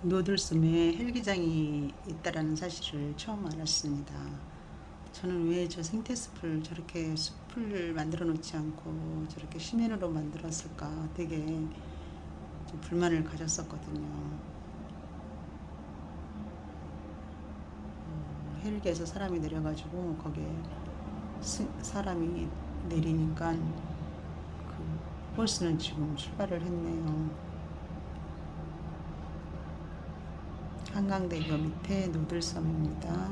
노들섬에 헬기장이 있다라는 사실을 처음 알았습니다. 저는 왜 저 생태숲을 저렇게 숲을 만들어 놓지 않고 저렇게 시멘으로 만들었을까 되게 좀 불만을 가졌었거든요. 어, 헬기에서 사람이 내려가지고 거기에 스- 사람이 내리니까 그 버스는 지금 출발을 했네요. 한강대교 밑에 노들섬입니다.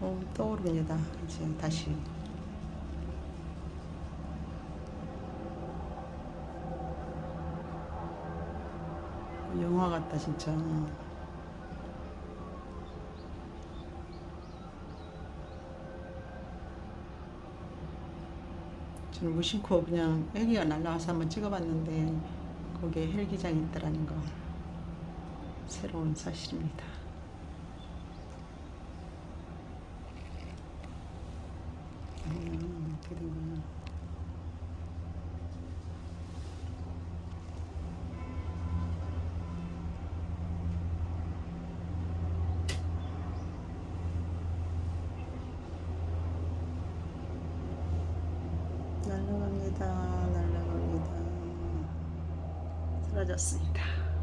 어, 떠오릅니다. 이제 다시. 영화 같다 진짜. 저는 무심코 그냥 헬기가 날라와서 한번 찍어봤는데 거기에 헬기장이 있다라는 거 새로운 사실입니다. 음, 어떻게 된 거야? 날라갑니다. 날라갑니다. 사라졌습니다.